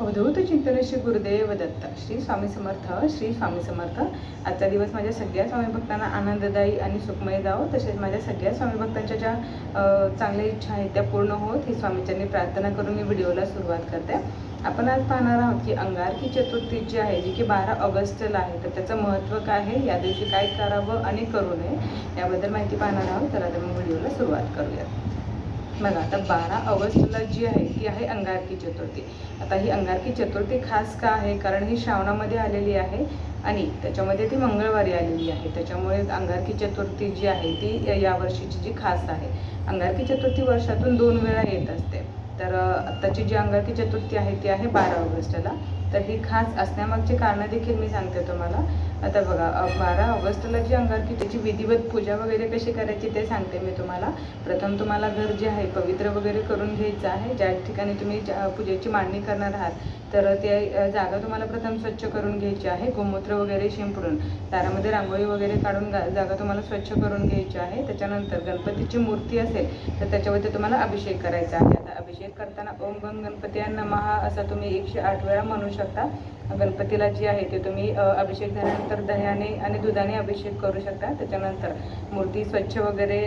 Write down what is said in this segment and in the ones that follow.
अवधूत चिंतन श्री गुरुदेव दत्त. श्री स्वामी समर्थ श्री स्वामी समर्थ. आजचा दिवस माझ्या सगळ्या स्वामी भक्तांना आनंददायी आणि सुखमय जावो. तसेच माझ्या सगळ्या स्वामी भक्तांच्या ज्या चांगल्या इच्छा आहेत त्या पूर्ण होत ही स्वामीच्यांनी प्रार्थना करून मी व्हिडिओला सुरुवात करते. आपण आज पाहणार आहोत की अंगारकी चतुर्थी जी आहे जी की बारा ऑगस्टला आहे तर त्याचं महत्त्व काय आहे? या दिवशी काय करावं आणि करू नये? याबद्दल माहिती पाहणार आहोत. तर आता मग व्हिडिओला सुरुवात करूयात. बघा आता बारा ऑगस्टला जी आहे ती आहे अंगारकी चतुर्थी. आता ही अंगारकी चतुर्थी खास का आहे? कारण ही श्रावणामध्ये आलेली आहे आणि त्याच्यामध्ये ती मंगळवारी आलेली आहे. त्याच्यामुळे अंगारकी चतुर्थी जी आहे ती या वर्षीची जी खास आहे. अंगारकी चतुर्थी वर्षातून दोन वेळा येत असते. तर आत्ताची जी अंगारकी चतुर्थी आहे ती आहे बारा ऑगस्टला. तर ही खास असण्यामागची कारणं देखील मी सांगते तुम्हाला. आता बघा बारा ऑगस्टला जी अंगारकी त्याची विधिवत पूजा वगैरे कशी करायची ते सांगते मी तुम्हाला. प्रथम तुम्हाला घर जे आहे पवित्र वगैरे करून घ्यायचं आहे. ज्या ठिकाणी तुम्ही ज्या पूजेची मांडणी करणार आहात तर ते जागा तुम्हाला प्रथम स्वच्छ करून घ्यायची आहे. गोमूत्र वगैरे शिंपडून दारामध्ये रांगोळी वगैरे काढून जागा तुम्हाला स्वच्छ करून घ्यायची आहे. त्याच्यानंतर गणपतीची मूर्ती असेल तर त्याच्यावरती तुम्हाला अभिषेक करायचा आहे. आता अभिषेक करताना ओम गण गणपती नमहा असा तुम्ही एकशे आठ वेळा म्हणू शकता. गणपतीला जी आहे ते तुम्ही अभिषेक झाल्यानंतर दह्याने आणि दुधाने अभिषेक करू शकता. त्याच्यानंतर मूर्ती स्वच्छ वगैरे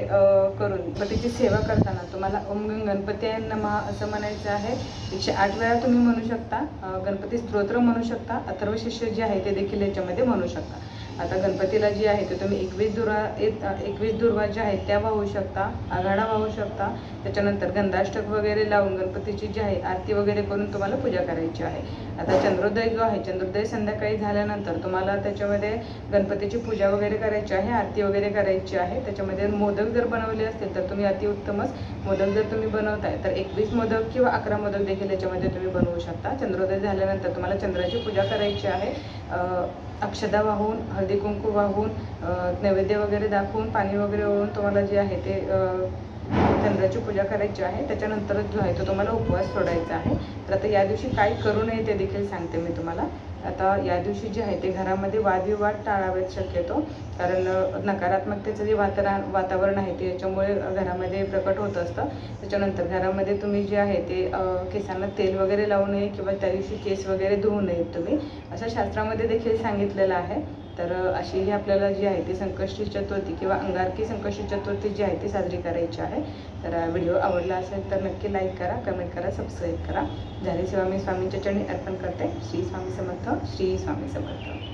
करून गणपतीची सेवा करताना तुम्हाला ओम गण गणपती नमा असं म्हणायचं आहे. एकशे आठ वेळा तुम्ही म्हणू शकता. गणपती स्तोत्र म्हणू शकता. अथर्व शिष्य जे आहे ते देखील याच्यामध्ये म्हणू शकता. आता गणपतीला जी आहे ते तुम्ही एकवीस दुर्वा एकवीस दुर्वा ज्या आहेत त्या वाहू शकता आघाडा वाहू शकता. त्याच्यानंतर गंधाष्टक वगैरे लावून गणपतीची जी आहे आरती वगैरे करून तुम्हाला पूजा करायची आहे. आता चंद्रोदय जो आहे चंद्रोदय संध्याकाळी झाल्यानंतर तुम्हाला त्याच्यामध्ये गणपतीची पूजा वगैरे करायची आहे आरती वगैरे करायची आहे. त्याच्यामध्ये मोदक जर बनवले असतील तर तुम्ही अतिउत्तमच मोदक जर तुम्ही बनवताय तर एकवीस मोदक किंवा अकरा मोदक देखील याच्यामध्ये तुम्ही बनवू शकता. चंद्रोदय झाल्यानंतर तुम्हाला चंद्राची पूजा करायची आहे. अक्षदा वाहून हळदी कुंकू वाहून नैवेद्य वगैरे दाखवून पाणी वगैरे ओळून तुम्हाला जे आहे ते चंद्राची पूजा करायची आहे. त्याच्यानंतरच जो आहे तो तुम्हाला उपवास सोडायचा आहे. तर आता या दिवशी काय करू नये ते देखील सांगते मी तुम्हाला. आता या दिवशी जे आहे ते घरामध्ये वादविवाद टाळावेत शक्यतो. कारण नकारात्मकतेचं जे वातावरण वातावरण आहे ते याच्यामुळे घरामध्ये प्रकट होत असतं. त्याच्यानंतर घरामध्ये तुम्ही जे आहे ते केसांना तेल वगैरे लावू नये किंवा त्या दिवशी केस वगैरे धुवू नयेत तुम्ही. असं शास्त्रामध्ये देखील सांगितलेलं आहे. तर अशी ही आपल्याला जी आहे ती संकष्टी चतुर्थी किंवा अंगारकी संकष्टी चतुर्थी जी आहे ती साजरी करायची आहे. तर व्हिडिओ आवडला असेल तर नक्की लाईक करा कमेंट करा सबस्क्राईब करा. झाली सेवा मी स्वामींच्या चरणी अर्पण करते. श्री स्वामी समर्थ श्री स्वामी समर्थ.